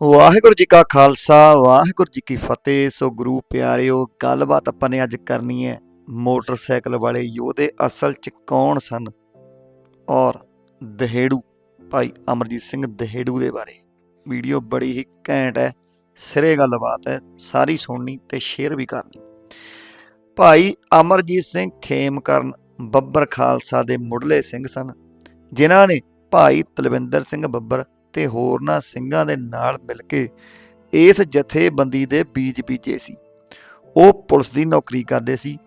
ਵਾਹਿਗੁਰੂ ਜੀ ਕਾ ਖਾਲਸਾ, ਵਾਹਿਗੁਰੂ ਜੀ ਕੀ ਫਤਿਹ। ਸੋ ਗੁਰੂ ਪਿਆਰਿਓ, ਗੱਲਬਾਤ ਆਪਾਂ ਨੇ ਅੱਜ ਕਰਨੀ ਹੈ ਮੋਟਰਸਾਈਕਲ ਵਾਲੇ ਯੋਧੇ ਅਸਲ 'ਚ ਕੌਣ ਸਨ? ਔਰ ਦਹੇੜੂ, ਭਾਈ ਅਮਰਜੀਤ ਸਿੰਘ ਦਹੇੜੂ ਦੇ ਬਾਰੇ। ਵੀਡੀਓ ਬੜੀ ਹੀ ਘੈਂਟ ਹੈ, ਸਿਰੇ ਗੱਲਬਾਤ ਹੈ, ਸਾਰੀ ਸੁਣਨੀ ਤੇ ਸ਼ੇਅਰ ਵੀ ਕਰਨੀ। ਭਾਈ ਅਮਰਜੀਤ ਸਿੰਘ ਖੇਮਕਰਨ ਬੱਬਰ ਖਾਲਸਾ ਦੇ ਮੁੱਢਲੇ ਸਿੰਘ ਸਨ, ਜਿਨ੍ਹਾਂ ਨੇ ਭਾਈ ਤਲਵਿੰਦਰ ਸਿੰਘ ਬੱਬਰ ਤੇ ਹੋਰਨਾਂ ਸਿੰਘਾਂ ਦੇ ਨਾਲ ਮਿਲ ਕੇ ਇਸ ਜਥੇਬੰਦੀ ਦੇ ਬੀਜ ਬੀਜੇ ਸੀ। ਉਹ ਪੁਲਿਸ ਦੀ ਨੌਕਰੀ ਕਰਦੇ ਸੀ।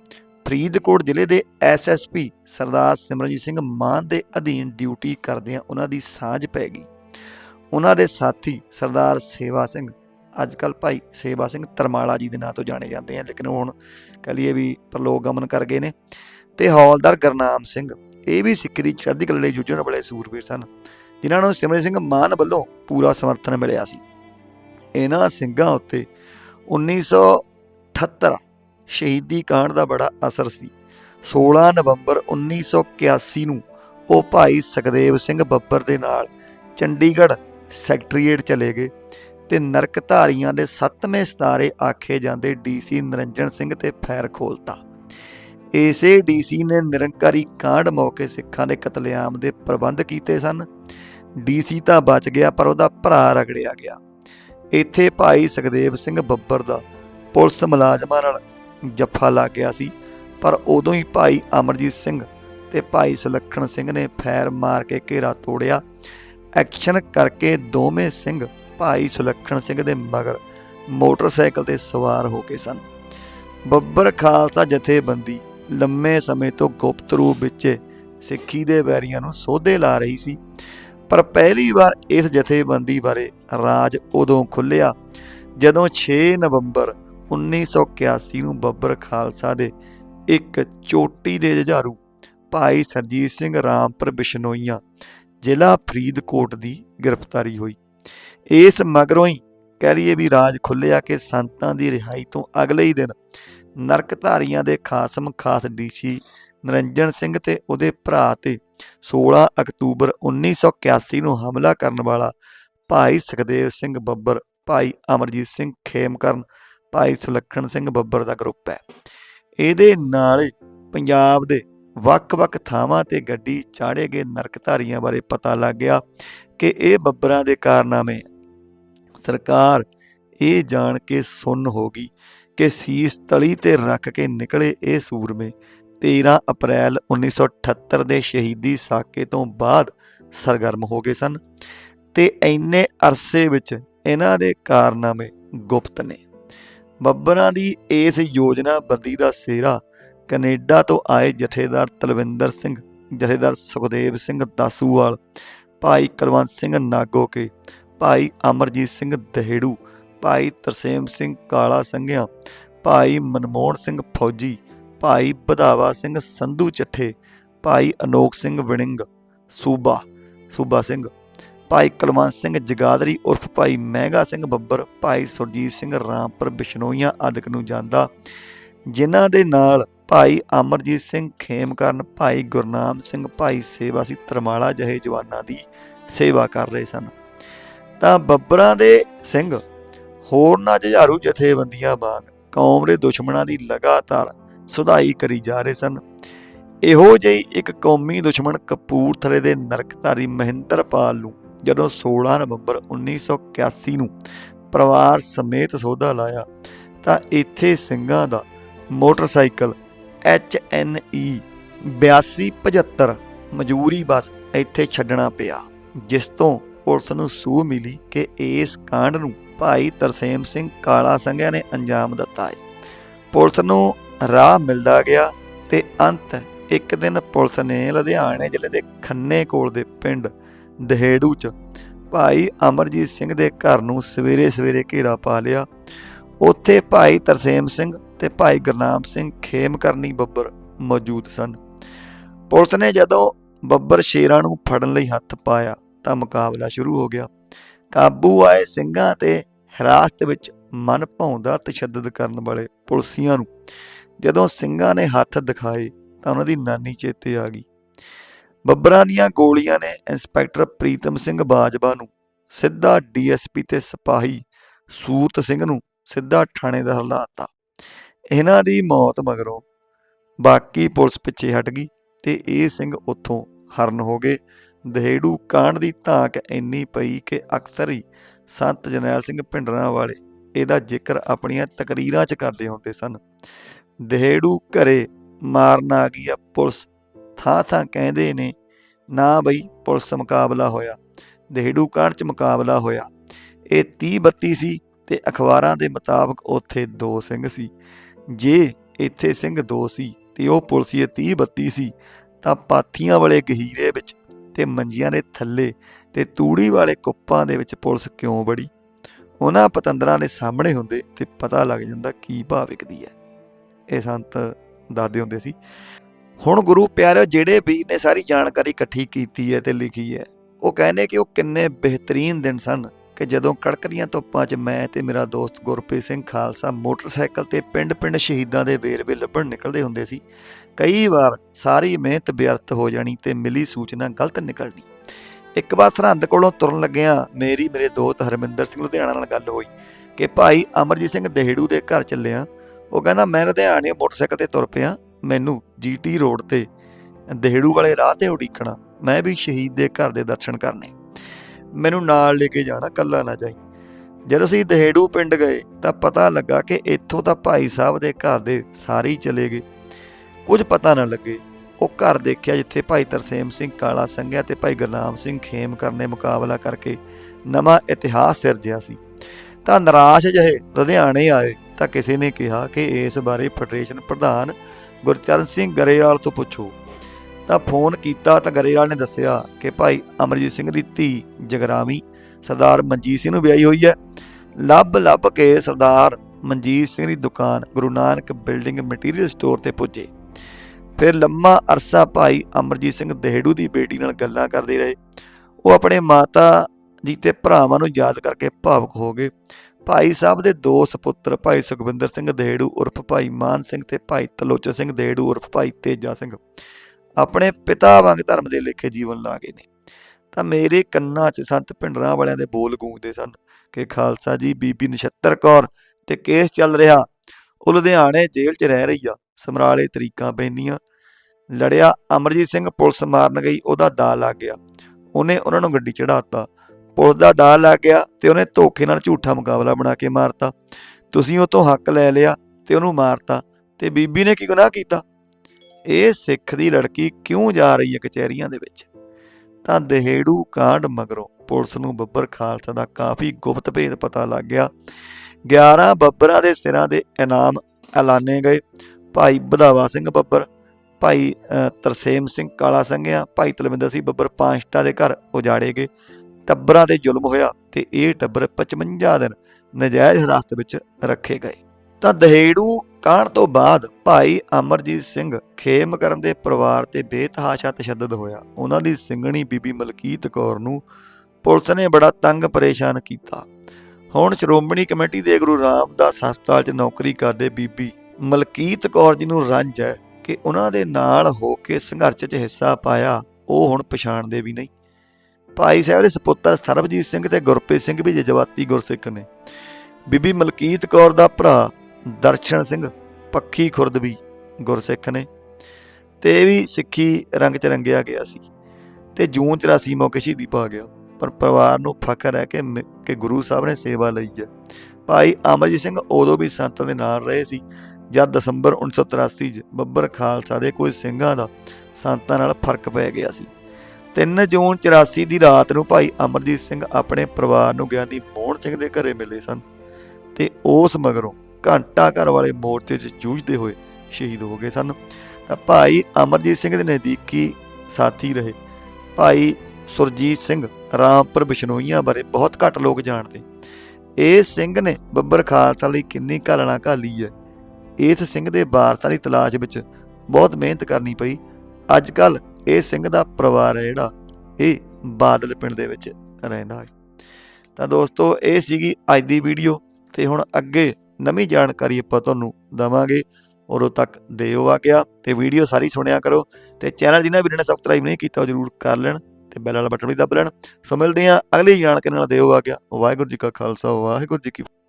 ਫਰੀਦਕੋਟ ਜ਼ਿਲ੍ਹੇ ਦੇ ਐਸਐਸਪੀ ਸਰਦਾਰ ਸਿਮਰਨਜੀਤ ਸਿੰਘ ਮਾਨ ਦੇ ਅਧੀਨ ਡਿਊਟੀ ਕਰਦਿਆਂ ਉਹਨਾਂ ਦੀ ਸਾਂਝ ਪੈ ਗਈ। ਉਹਨਾਂ ਦੇ ਸਾਥੀ ਸਰਦਾਰ ਸੇਵਾ ਸਿੰਘ ਅੱਜ ਕੱਲ ਭਾਈ ਸੇਵਾ ਸਿੰਘ ਤਰਮਾਲਾ ਜੀ ਦੇ ਨਾਂ ਤੋਂ ਜਾਣੇ ਜਾਂਦੇ ਆ, ਲੇਕਿਨ ਹੁਣ ਕਹ ਲਈਏ ਵੀ ਪ੍ਰਲੋਕ ਗਮਨ ਕਰ ਗਏ ਨੇ। ਤੇ ਹੌਲਦਾਰ ਗਰਨਾਮ ਸਿੰਘ, ਇਹ ਵੀ ਸਿੱਖੀ ਚੜ੍ਹਦੀ ਕਲਾ ਲਈ ਜੂਝਣ ਬੜੇ ਸੂਰਬੀਰ ਸਨ। ਜਿਨ੍ਹਾਂ ਨੂੰ ਸਿਮਰਨ ਸਿੰਘ ਮਾਨ ਵੱਲੋਂ ਪੂਰਾ ਸਮਰਥਨ ਮਿਲਿਆ ਸੀ। ਇਹਨਾਂ ਸਿੰਘਾਂ ਉੱਤੇ 1978 ਸ਼ਹੀਦੀ ਕਾਂਡ ਦਾ ਬੜਾ ਅਸਰ ਸੀ। 16 ਨਵੰਬਰ 1981 ਨੂੰ ਉਹ ਭਾਈ ਸੁਖਦੇਵ ਸਿੰਘ ਬੱਬਰ ਦੇ ਨਾਲ ਚੰਡੀਗੜ੍ਹ ਸੈਕਟਰੀਏਟ ਚਲੇ ਗਏ ਤੇ ਨਰਕਧਾਰੀਆਂ ਦੇ ਸੱਤਵੇਂ ਸਿਤਾਰੇ ਆਖੇ ਜਾਂਦੇ ਡੀਸੀ ਨਰਿੰਜਨ ਸਿੰਘ ਤੇ ਫੈਰ ਖੋਲਤਾ। ਇਸੇ ਡੀਸੀ ਨੇ ਨਿਰੰਕਾਰੀ ਕਾਂਡ ਮੌਕੇ ਸਿੱਖਾਂ ਦੇ ਕਤਲੇਆਮ ਦੇ ਪ੍ਰਬੰਧ ਕੀਤੇ ਸਨ ਡੀਸੀ ਤਾਂ ਬਚ ਗਿਆ, ਪਰ ਉਹਦਾ ਭਰਾ ਰਗੜਿਆ ਗਿਆ। ਇੱਥੇ ਭਾਈ ਸੁਖਦੇਵ ਸਿੰਘ ਬੱਬਰ ਦਾ ਪੁਲਿਸ ਮੁਲਾਜ਼ਮਾਂ ਨਾਲ ਜੱਫਾ ਲੱਗ ਗਿਆ ਸੀ, ਪਰ ਉਦੋਂ ਹੀ ਭਾਈ ਅਮਰਜੀਤ ਸਿੰਘ ਤੇ ਭਾਈ ਸੁਲੱਖਣ ਸਿੰਘ ਨੇ ਫੈਰ ਮਾਰ ਕੇ ਘੇਰਾ ਤੋੜਿਆ। ਐਕਸ਼ਨ ਕਰਕੇ ਦੋਵੇਂ ਸਿੰਘ ਭਾਈ ਸੁਲੱਖਣ ਸਿੰਘ ਦੇ ਮਗਰ ਮੋਟਰਸਾਈਕਲ ਤੇ ਸਵਾਰ ਹੋ ਕੇ ਸਨ। ਬੱਬਰ ਖਾਲਸਾ ਜਥੇਬੰਦੀ ਲੰਮੇ ਸਮੇਂ ਤੋਂ ਗੁਪਤ ਰੂਪ ਵਿੱਚ ਸਿੱਖੀ ਦੇ ਵੈਰੀਆਂ ਨੂੰ ਸੋਧੇ ਲਾ ਰਹੀ ਸੀ। ਪਰ ਪਹਿਲੀ ਵਾਰ ਇਸ ਜਥੇਬੰਦੀ ਬਾਰੇ ਰਾਜ ਉਦੋਂ ਖੁੱਲਿਆ ਜਦੋਂ 6 ਨਵੰਬਰ 1981 ਨੂੰ ਬੱਬਰ ਖਾਲਸਾ ਦੇ ਇੱਕ ਚੋਟੀ ਦੇ ਜੁਝਾਰੂ ਭਾਈ ਸਰਜੀਤ ਸਿੰਘ ਰਾਮਪੁਰ ਬਿਸ਼ਨੋਈਆਂ ਜ਼ਿਲ੍ਹਾ ਫਰੀਦਕੋਟ ਦੀ ਗ੍ਰਿਫਤਾਰੀ ਹੋਈ। ਇਸ ਮਗਰੋਂ ਹੀ ਕਹਿ ਲਈਏ ਵੀ ਰਾਜ ਖੁੱਲਿਆ ਕਿ ਸੰਤਾਂ ਦੀ ਰਿਹਾਈ ਤੋਂ ਅਗਲੇ ਹੀ ਦਿਨ ਨਰਕਧਾਰੀਆਂ ਦੇ ਖਾਸਮ ਖਾਸ ਡੀਸੀ ਨਰਿੰਜਨ ਸਿੰਘ ਤੇ ਉਹਦੇ ਭਰਾ ਤੇ 16 ਅਕਤੂਬਰ 1981 ਨੂੰ ਹਮਲਾ ਕਰਨ ਵਾਲਾ ਭਾਈ ਸੁਖਦੇਵ ਸਿੰਘ ਬੱਬਰ, ਭਾਈ ਅਮਰਜੀਤ ਸਿੰਘ ਖੇਮਕਰਨ, ਭਾਈ ਸੁਲੱਖਣ ਸਿੰਘ ਬੱਬਰ ਦਾ ਗਰੁੱਪ ਹੈ। ਇਹਦੇ ਨਾਲ ਹੀ ਪੰਜਾਬ ਦੇ ਵੱਖ-ਵੱਖ ਥਾਵਾਂ ਤੇ ਗੱਡੀ ਚਾੜੇ ਗਏ ਨਰਕਧਾਰੀਆਂ ਬਾਰੇ ਪਤਾ ਲੱਗ ਗਿਆ ਕਿ ਇਹ ਬੱਬਰਾਂ ਦੇ ਕਾਰਨਾਮੇ ਸਰਕਾਰ ਇਹ ਜਾਣ ਕੇ ਸੁੰਨ ਹੋ ਗਈ ਕਿ ਸੀਸ ਤਲੀ ਤੇ ਰੱਖ ਕੇ ਨਿਕਲੇ ਇਹ ਸੂਰਮੇ 13 ਅਪ੍ਰੈਲ 1978 ਦੇ ਸ਼ਹੀਦੀ ਸਾਕੇ ਤੋਂ ਬਾਅਦ ਸਰਗਰਮ ਹੋ ਗਏ ਸਨ ਤੇ ਇੰਨੇ ਅਰਸੇ ਵਿੱਚ ਇਹਨਾਂ ਦੇ ਕਾਰਨਾਮੇ ਗੁਪਤ ਨੇ। ਬੱਬਰਾਂ ਦੀ ਇਸ ਯੋਜਨਾ ਬੰਦੀ ਦਾ ਸਿਹਰਾ ਕੈਨੇਡਾ ਤੋਂ ਆਏ ਜਥੇਦਾਰ ਤਲਵਿੰਦਰ ਸਿੰਘ, ਜਥੇਦਾਰ ਸੁਖਦੇਵ ਸਿੰਘ ਦਾਸੂਵਾਲ, ਭਾਈ ਕੁਲਵੰਤ ਸਿੰਘ ਨਾਗੋਕੇ, ਭਾਈ ਅਮਰਜੀਤ ਸਿੰਘ ਦਹੇੜੂ, ਭਾਈ ਤਰਸੇਮ ਸਿੰਘ ਕਾਲਾ ਸੰਘਿਆ, ਭਾਈ ਮਨਮੋਹਨ ਸਿੰਘ ਫੌਜੀ ਭਾਈ ਵਧਾਵਾ ਸਿੰਘ ਸੰਧੂ ਚੱਠੇ ਭਾਈ ਅਨੋਖ ਸਿੰਘ ਵਿਣਿੰਗ, ਸੂਬਾ ਸੂਬਾ ਸਿੰਘ, ਭਾਈ ਕੁਲਵੰਤ ਸਿੰਘ ਜਗਾਦਰੀ ਉਰਫ ਭਾਈ ਮਹਿੰਗਾ ਸਿੰਘ ਬੱਬਰ, ਭਾਈ ਸੁਰਜੀਤ ਸਿੰਘ ਰਾਮਪੁਰ ਬਿਸ਼ਨੋਈਆਂ ਆਦਿਕ ਨੂੰ ਜਾਂਦਾ ਜਿਨ੍ਹਾਂ ਦੇ ਨਾਲ ਭਾਈ ਅਮਰਜੀਤ ਸਿੰਘ ਖੇਮਕਰਨ, ਭਾਈ ਗੁਰਨਾਮ ਸਿੰਘ, ਭਾਈ ਸੇਵਾ ਸੀ ਤਰਮਾਲਾ ਜਹੇ ਜਵਾਨਾਂ ਦੀ ਸੇਵਾ ਕਰ ਰਹੇ ਸਨ। ਤਾਂ ਬੱਬਰਾਂ ਦੇ ਸਿੰਘ ਹੋਰਨਾਂ ਜੁਝਾਰੂ ਜਥੇਬੰਦੀਆਂ ਵਾਂਗ ਕੌਮ ਦੇ ਦੁਸ਼ਮਣਾਂ ਦੀ ਲਗਾਤਾਰ ਸੁਧਾਈ ਕਰੀ ਜਾ ਰਹੇ ਸਨ। ਇਹੋ ਜਿਹੀ ਇੱਕ ਕੌਮੀ ਦੁਸ਼ਮਣ ਕਪੂਰਥਲੇ ਦੇ ਨਰਕਧਾਰੀ ਮਹਿੰਦਰਪਾਲ ਨੂੰ ਜਦੋਂ 16 ਨਵੰਬਰ 1981 ਨੂੰ ਪਰਿਵਾਰ ਸਮੇਤ ਸੋਧਾ ਲਾਇਆ, ਤਾਂ ਇੱਥੇ ਸਿੰਘਾਂ ਦਾ ਮੋਟਰਸਾਈਕਲ HNE 8275 ਮਜੂਰੀ ਬੱਸ ਇੱਥੇ ਛੱਡਣਾ ਪਿਆ, ਜਿਸ ਤੋਂ ਪੁਲਿਸ ਨੂੰ ਸੂਹ ਮਿਲੀ ਕਿ ਇਸ ਕਾਂਡ ਨੂੰ ਭਾਈ ਤਰਸੇਮ ਸਿੰਘ ਕਾਲਾ ਸੰਘਿਆ ਨੇ ਅੰਜਾਮ ਦਿੱਤਾ ਹੈ। ਪੁਲਿਸ ਨੂੰ ਰਾਹ ਮਿਲਦਾ ਗਿਆ ਤੇ ਅੰਤ ਇੱਕ ਦਿਨ ਪੁਲਿਸ ਨੇ ਲੁਧਿਆਣੇ ਜ਼ਿਲ੍ਹੇ ਦੇ ਖੰਨੇ ਕੋਲ ਦੇ ਪਿੰਡ ਦਹੇੜੂ ਚ ਭਾਈ ਅਮਰਜੀਤ ਸਿੰਘ ਦੇ ਘਰ ਨੂੰ ਸਵੇਰੇ ਸਵੇਰੇ ਘੇਰਾ ਪਾ ਲਿਆ। ਉੱਥੇ ਭਾਈ ਤਰਸੇਮ ਸਿੰਘ ਤੇ ਭਾਈ ਗੁਰਨਾਮ ਸਿੰਘ ਖੇਮਕਰਨੀ ਬੱਬਰ ਮੌਜੂਦ ਸਨ। ਪੁਲਿਸ ਨੇ ਜਦੋਂ ਬੱਬਰ ਸ਼ੇਰਾਂ ਨੂੰ ਫੜਨ ਲਈ ਹੱਥ ਪਾਇਆ ਤਾਂ ਮੁਕਾਬਲਾ ਸ਼ੁਰੂ ਹੋ ਗਿਆ। ਕਾਬੂ ਆਏ ਸਿੰਘਾਂ ਤੇ ਹਿਰਾਸਤ ਵਿੱਚ ਮਨ ਭਾਉਂਦਾ ਤਸ਼ੱਦਦ ਕਰਨ ਵਾਲੇ ਪੁਲਸੀਆਂ ਨੂੰ। ਜਦੋਂ ਸਿੰਘਾਂ ਨੇ ਹੱਥ ਦਿਖਾਏ ਤਾਂ ਉਹਨਾਂ ਦੀ ਨਾਨੀ ਚੇਤੇ ਆ ਗਈ। ਬੱਬਰਾਂ ਦੀਆਂ ਗੋਲੀਆਂ ਨੇ ਇੰਸਪੈਕਟਰ ਪ੍ਰੀਤਮ ਸਿੰਘ ਬਾਜਵਾ ਨੂੰ, ਸਿੱਧਾ ਡੀਐਸਪੀ ਤੇ ਸਿਪਾਹੀ ਸੂਤ ਸਿੰਘ ਨੂੰ ਸਿੱਧਾ ਥਾਣੇਦਾਰ ਲਾਤਾ ਇਹਨਾਂ ਦੀ ਮੌਤ ਮਗਰੋਂ ਬਾਕੀ ਪੁਲਿਸ ਪਿੱਛੇ ਹਟ ਗਈ ਤੇ ਇਹ ਸਿੰਘ ਉੱਥੋਂ ਹਰਨ ਹੋ ਗਏ। ਦਹੇੜੂ ਕਾਂਡ ਦੀ ਧਾਕ ਇੰਨੀ ਪਈ ਕਿ ਅਕਸਰ ਹੀ ਸੰਤ ਜਨੈਲ ਸਿੰਘ ਭਿੰਡਰਾਂ ਵਾਲੇ ਇਹਦਾ ਜ਼ਿਕਰ ਆਪਣੀਆਂ ਤਕਰੀਰਾਂ 'ਚ ਕਰਦੇ ਹੁੰਦੇ ਸਨ। ਦਹੇੜੂ ਘਰੇ ਮਾਰਨ ਆ ਗਈ ਆ ਪੁਲਿਸ। ਥਾਂ ਥਾਂ ਕਹਿੰਦੇ ਨੇ, ਨਾ ਬਈ ਪੁਲਿਸ ਮੁਕਾਬਲਾ ਹੋਇਆ। ਦਹੇੜੂ ਕਾਂਡ 'ਚ ਮੁਕਾਬਲਾ ਹੋਇਆ। ਇਹ 30 32 ਸੀ ਤੇ ਅਖਬਾਰਾਂ ਦੇ ਮੁਤਾਬਕ ਉੱਥੇ ਦੋ ਸਿੰਘ ਸੀ। ਜੇ ਇੱਥੇ ਸਿੰਘ ਦੋ ਸੀ ਤੇ ਉਹ ਪੁਲਸੀਏ 30 32 ਸੀ, ਤਾਂ ਪਾਥੀਆਂ ਵਾਲੇ ਗਹੀਰੇ ਵਿੱਚ ਤੇ ਮੰਜੀਆਂ ਦੇ ਥੱਲੇ ਤੇ ਤੂੜੀ ਵਾਲੇ ਕੁੱਪਾਂ ਦੇ ਵਿੱਚ ਪੁਲਿਸ ਕਿਉਂ ਬੜੀ ਉਹਨਾਂ ਪਤੰਦਰਾਂ ਦੇ ਸਾਹਮਣੇ ਹੁੰਦੇ ਤੇ ਪਤਾ ਲੱਗ ਜਾਂਦਾ ਕੀ ਭਾਵਿਕਦੀ ਹੈ। ਇਹ ਸੰਤ ਦੱਸਦੇ ਹੁੰਦੇ ਸੀ। ਹੁਣ ਗੁਰੂ ਪਿਆਰਿਓ ਜਿਹੜੇ ਵੀਰ ਨੇ ਸਾਰੀ ਜਾਣਕਾਰੀ ਇਕੱਠੀ ਕੀਤੀ ਹੈ ਤੇ ਲਿਖੀ ਹੈ, ਉਹ ਕਹਿੰਦੇ ਕਿ ਉਹ ਕਿੰਨੇ ਬਿਹਤਰੀਨ ਦਿਨ ਸਨ ਕਿ ਜਦੋਂ ਕੜਕਰੀਆਂ ਧੁੱਪਾਂ 'ਚ ਮੈਂ ਤੇ ਮੇਰਾ ਦੋਸਤ ਗੁਰਪ੍ਰੀਤ ਸਿੰਘ ਖਾਲਸਾ ਮੋਟਰਸਾਈਕਲ ਤੇ ਪਿੰਡ-ਪਿੰਡ ਸ਼ਹੀਦਾਂ ਦੇ ਵੇਰਵੇ ਲੱਭਣ ਨਿਕਲਦੇ ਹੁੰਦੇ ਸੀ, ਕਈ ਵਾਰ ਸਾਰੀ ਮਿਹਨਤ ਵਿਅਰਥ ਹੋ ਜਾਣੀ ਤੇ ਮਿਲੀ ਸੂਚਨਾ ਗਲਤ ਨਿਕਲਣੀ। ਇੱਕ ਵਾਰ ਸਰਹੰਦ ਕੋਲੋਂ ਤੁਰਨ ਲੱਗਿਆ ਮੇਰੀ ਮੇਰੇ ਦੋਸਤ ਹਰਮਿੰਦਰ ਸਿੰਘ ਲੁਧਿਆਣਾ ਨਾਲ ਗੱਲ ਹੋਈ ਕਿ ਭਾਈ ਅਮਰਜੀਤ ਸਿੰਘ ਦੇਹੜੂ ਦੇ ਘਰ ਚੱਲਿਆ ਉਹ ਕਹਿੰਦਾ, ਮੈਂ ਲੁਧਿਆਣੇ ਮੋਟਰਸਾਈਕਲ ਤੇ ਤੁਰ ਪਿਆ, ਮੈਨੂੰ ਜੀਟੀ ਰੋਡ ਤੇ ਦਹੇੜੂ ਵਾਲੇ ਰਾਹ ਤੇ ਉਡੀਕਣਾ, ਮੈਂ ਵੀ ਸ਼ਹੀਦ ਦੇ ਘਰ ਦੇ ਦਰਸ਼ਨ ਕਰਨੇ। ਮੈਨੂੰ ਨਾਲ ਲੈ ਕੇ ਜਾਣਾ, ਕੱਲਾ ਨਾ ਜਾਈ। ਜਦੋਂ ਅਸੀਂ ਦਹੇੜੂ ਪਿੰਡ ਗਏ, ਤਾਂ ਪਤਾ ਲੱਗਾ ਕਿ ਇੱਥੋਂ ਤਾਂ ਭਾਈ ਸਾਹਿਬ ਦੇ ਘਰ ਦੇ ਸਾਰੇ ਹੀ ਚਲੇ ਗਏ। ਕੁਝ ਪਤਾ ਨਾ ਲੱਗੇ। ਉਹ ਘਰ ਦੇਖਿਆ ਜਿੱਥੇ ਭਾਈ ਤਰਸੇਮ ਸਿੰਘ ਕਾਲਾ ਸੰਘਿਆ ਤੇ ਭਾਈ ਗੁਰਨਾਮ ਸਿੰਘ ਖੇਮਕਰ ਨੇ ਮੁਕਾਬਲਾ ਕਰਕੇ ਨਵਾਂ ਇਤਿਹਾਸ ਸਿਰਜਿਆ ਸੀ। ਤਾਂ ਨਿਰਾਸ਼ ਜਿਹੇ ਲੁਧਿਆਣੇ ਆਏ। ਤਾਂ ਕਿਸੇ ਨੇ ਕਿਹਾ ਕਿ ਇਸ ਬਾਰੇ ਫੈਡਰੇਸ਼ਨ ਪ੍ਰਧਾਨ ਗੁਰਚਰਨ ਸਿੰਘ ਗਰੇਵਾਲ ਤੋਂ ਪੁੱਛੋ। ਤਾਂ ਫੋਨ ਕੀਤਾ ਤਾਂ ਗਰੇਵਾਲ ਨੇ ਦੱਸਿਆ ਕਿ ਭਾਈ ਅਮਰਜੀਤ ਸਿੰਘ ਦੀ ਧੀ ਜਗਰਾਮੀ ਸਰਦਾਰ ਮਨਜੀਤ ਸਿੰਘ ਨੂੰ ਵਿਆਹੀ ਹੋਈ ਹੈ। ਲੱਭ ਲੱਭ ਕੇ ਸਰਦਾਰ ਮਨਜੀਤ ਸਿੰਘ ਦੀ ਦੁਕਾਨ Guru Nanak building material store ਤੇ ਪੁੱਜੇ। ਫਿਰ ਲੰਮਾ ਅਰਸਾ ਭਾਈ ਅਮਰਜੀਤ ਸਿੰਘ ਦੇਹੜੂ ਦੀ ਬੇਟੀ ਨਾਲ ਗੱਲਾਂ ਕਰਦੇ ਰਹੇ। ਉਹ ਆਪਣੇ ਮਾਤਾ ਜੀ ਤੇ ਭਰਾਵਾਂ ਨੂੰ ਯਾਦ ਕਰਕੇ ਭਾਵੁਕ ਹੋ ਗਏ। ਭਾਈ ਸਾਹਿਬ ਦੇ ਦੋ ਸੁਪੁੱਤਰ ਭਾਈ ਸੁਖਵਿੰਦਰ ਸਿੰਘ ਦੇਹੜੂ ਉਰਫ ਭਾਈ ਮਾਨ ਸਿੰਘ ਤੇ ਭਾਈ ਤਲੋਚਨ ਸਿੰਘ ਦੇਹੜੂ ਉਰਫ ਭਾਈ ਤੇਜਾ ਸਿੰਘ ਆਪਣੇ ਪਿਤਾ ਵਾਂਗ ਧਰਮ ਦੇ ਲੇਖੇ ਜੀਵਨ ਲਾ ਗਏ ਨੇ। ਤਾਂ ਮੇਰੇ ਕੰਨਾਂ 'ਚ ਸੰਤ ਭਿੰਡਰਾਂ ਵਾਲਿਆਂ ਦੇ ਬੋਲ ਗੂੰਜਦੇ ਸਨ ਕਿ ਖਾਲਸਾ ਜੀ, ਬੀਬੀ ਨਛੱਤਰ ਕੌਰ ਤੇ ਕੇਸ ਚੱਲ ਰਿਹਾ। ਉਹ ਲੁਧਿਆਣੇ ਜੇਲ੍ਹ 'ਚ ਰਹਿ ਰਹੀ ਆ, ਸਮਰਾਲੇ ਤਰੀਕਾਂ ਪੈਂਦੀਆਂ। ਲੜਿਆ ਅਮਰਜੀਤ ਸਿੰਘ ਪੁਲਿਸ ਮਾਰਨ ਗਈ, ਉਹਦਾ ਦਾ ਲੱਗ ਗਿਆ। ਉਹਨੇ ਉਹਨਾਂ ਨੂੰ ਗੱਡੀ ਚੜਾਤਾ ਪੁਲਿਸ ਦਾ ਦਾ ਲੱਗ ਗਿਆ ਤੇ ਉਹਨੇ ਧੋਖੇ ਨਾਲ ਝੂਠਾ ਮੁਕਾਬਲਾ ਬਣਾ ਕੇ ਮਾਰਤਾ। ਤੁਸੀਂ ਉਹ ਤੋਂ ਹੱਕ ਲੈ ਲਿਆ ਤੇ ਉਹਨੂੰ ਮਾਰਤਾ ਤੇ ਬੀਬੀ ਨੇ ਕੀ ਗੁਨਾਹ ਕੀਤਾ? ਇਹ ਸਿੱਖ ਦੀ ਲੜਕੀ ਕਿਉਂ ਜਾ ਰਹੀ ਹੈ ਕਚਹਿਰੀਆਂ ਦੇ ਵਿੱਚ? ਤਾਂ ਦਹੇੜੂ ਕਾਂਡ ਮਗਰੋਂ ਪੁਲਿਸ ਨੂੰ ਬੱਬਰ ਖਾਲਸਾ ਦਾ ਕਾਫੀ ਗੁਪਤ ਭੇਦ ਪਤਾ ਲੱਗ ਗਿਆ। 11 ਬੱਬਰਾਂ ਦੇ ਸਿਰਾਂ ਦੇ ਇਨਾਮ ਐਲਾਨੇ ਗਏ। ਭਾਈ ਬਧਾਵਾ ਸਿੰਘ ਬੱਬਰ, ਭਾਈ ਤਰਸੇਮ ਸਿੰਘ ਕਾਲਾ ਸੰਘਿਆ, ਭਾਈ ਤਲਵਿੰਦਰ ਸਿੰਘ ਬੱਬਰ ਪਾਂਸ਼ਟਾ ਦੇ ਘਰ ਉਜਾੜੇ ਗਏ। ਟੱਬਰਾਂ ਤੇ ਜ਼ੁਲਮ ਹੋਇਆ ਤੇ ਇਹ ਟੱਬਰ 55 ਦਿਨ ਨਜਾਇਜ਼ ਹਿਰਾਸਤ ਵਿੱਚ ਰੱਖੇ ਗਏ। ਤਾਂ ਦਹੇੜੂ ਕਾਂਡ ਤੋਂ ਬਾਅਦ ਭਾਈ ਅਮਰਜੀਤ ਸਿੰਘ ਖੇਮ ਕਰਨ ਦੇ ਪਰਿਵਾਰ ਤੇ ਬੇਤਹਾਸ਼ਾ ਤਸ਼ੱਦਦ ਹੋਇਆ। ਉਹਨਾਂ ਦੀ ਸਿੰਘਣੀ ਬੀਬੀ ਮਲਕੀਤ ਕੌਰ ਨੂੰ ਪੁਲਿਸ ਨੇ ਬੜਾ ਤੰਗ ਪਰੇਸ਼ਾਨ ਕੀਤਾ। ਹੁਣ ਸ਼੍ਰੋਮਣੀ ਕਮੇਟੀ ਦੇ ਗੁਰੂ ਰਾਮਦਾਸ ਹਸਪਤਾਲ 'ਚ ਨੌਕਰੀ ਕਰਦੇ ਬੀਬੀ ਮਲਕੀਤ ਕੌਰ ਜੀ ਨੂੰ ਰੰਜ ਹੈ ਕਿ ਉਹਨਾਂ ਦੇ ਨਾਲ ਹੋ ਕੇ ਸੰਘਰਸ਼ 'ਚ ਹਿੱਸਾ ਪਾਇਆ, ਉਹ ਹੁਣ ਪਛਾਣਦੇ ਵੀ ਨਹੀਂ। ਭਾਈ ਸਾਹਿਬ ਦੇ ਸਪੁੱਤਰ ਸਰਬਜੀਤ ਸਿੰਘ ਤੇ ਗੁਰਪ੍ਰੀਤ ਸਿੰਘ ਵੀ ਜਜ਼ਬਾਤੀ ਗੁਰਸਿੱਖ ਨੇ। ਬੀਬੀ ਮਲਕੀਤ ਕੌਰ ਦਾ ਭਰਾ ਦਰਸ਼ਨ ਸਿੰਘ ਪੱਖੀ ਖੁਰਦ ਵੀ ਗੁਰਸਿੱਖ ਨੇ। ਤੇ ਇਹ ਵੀ ਸਿੱਖੀ ਰੰਗ ਚ ਰੰਗਿਆ ਗਿਆ ਸੀ ਤੇ ਜੂਨ 84 ਮੌਕੇ ਸ਼ਹੀਦੀ ਪਾ ਗਿਆ। ਪਰ ਪਰਿਵਾਰ ਨੂੰ ਫਖਰ ਹੈ ਕਿ ਮ- ਕਿ ਗੁਰੂ ਸਾਹਿਬ ਨੇ ਸੇਵਾ ਲਈ ਹੈ। ਭਾਈ ਅਮਰਜੀਤ ਸਿੰਘ ਉਦੋਂ ਵੀ ਸੰਤਾਂ ਦੇ ਨਾਲ ਰਹੇ ਸੀ, ਜਦ ਦਸੰਬਰ 1983 ਚ ਬੱਬਰ ਖਾਲਸਾ ਦੇ ਕੋਈ ਸਿੰਘਾਂ ਦਾ ਸੰਤਾਂ ਨਾਲ ਫ਼ਰਕ ਪੈ ਗਿਆ ਸੀ। 3 ਜੂਨ 84 ਦੀ ਰਾਤ ਨੂੰ ਭਾਈ ਅਮਰਜੀਤ ਸਿੰਘ ਆਪਣੇ ਪਰਿਵਾਰ ਨੂੰ ਗਿਆਨੀ ਮੋਹਨ ਸਿੰਘ ਦੇ ਘਰੇ ਮਿਲੇ ਸਨ ਤੇ ਉਸ ਮਗਰੋਂ ਘੰਟਾ ਘਰ ਵਾਲੇ ਮੋਰਚੇ 'ਚ ਜੂਝਦੇ ਹੋਏ ਸ਼ਹੀਦ ਹੋ ਗਏ ਸਨ। ਤਾਂ ਭਾਈ ਅਮਰਜੀਤ ਸਿੰਘ ਦੇ ਨਜ਼ਦੀਕੀ ਸਾਥੀ ਰਹੇ। ਭਾਈ ਸੁਰਜੀਤ ਸਿੰਘ ਰਾਮਪੁਰ ਬਿਸ਼ਨੋਈਆਂ ਬਾਰੇ ਬਹੁਤ ਘੱਟ ਲੋਕ ਜਾਣਦੇ। ਇਹ ਸਿੰਘ ਨੇ ਬੱਬਰ ਖਾਲਸਾ ਲਈ ਕਿੰਨੀ ਘਾਲਣਾ ਘਾਲੀ ਹੈ। ਇਸ ਸਿੰਘ ਦੇ ਵਾਰਸਾਂ ਦੀ ਤਲਾਸ਼ ਵਿੱਚ ਬਹੁਤ ਮਿਹਨਤ ਕਰਨੀ ਪਈ। ਅੱਜ ਕੱਲ੍ਹ ਇਹ ਸਿੰਘ ਦਾ ਪਰਿਵਾਰ ਹੈ ਜਿਹੜਾ, ਇਹ ਬਾਦਲ ਪਿੰਡ ਦੇ ਵਿੱਚ ਰਹਿੰਦਾ ਹੈ। ਤਾਂ ਦੋਸਤੋ, ਇਹ ਸੀਗੀ ਅੱਜ ਦੀ ਵੀਡੀਓ ਤੇ ਹੁਣ ਅੱਗੇ ਨਵੀਂ ਜਾਣਕਾਰੀ ਆਪਾਂ ਤੁਹਾਨੂੰ ਦਵਾਂਗੇ। ਉਦੋਂ ਤੱਕ ਦਿਓ ਆ ਗਿਆ ਤੇ ਵੀਡੀਓ ਸਾਰੀ ਸੁਣਿਆ ਕਰੋ ਤੇ ਚੈਨਲ ਜਿਹਨਾਂ ਵੀਰਾਂ ਨੇ ਸਬਸਕ੍ਰਾਈਬ ਨਹੀਂ ਕੀਤਾ ਉਹ ਜਰੂਰ ਕਰ ਲੈਣ ਤੇ ਬੈਲ ਵਾਲਾ ਬਟਨ ਵੀ ਦੱਬ ਲੈਣ। ਸੋ ਮਿਲਦੇ ਹਾਂ ਅਗਲੀ ਜਾਣਕਾਰੀ ਨਾਲ। ਦਿਓ ਆ ਗਿਆ। ਵਾਹਿਗੁਰੂ ਜੀ ਕਾ ਖਾਲਸਾ, ਵਾਹਿਗੁਰੂ ਜੀ ਕੀ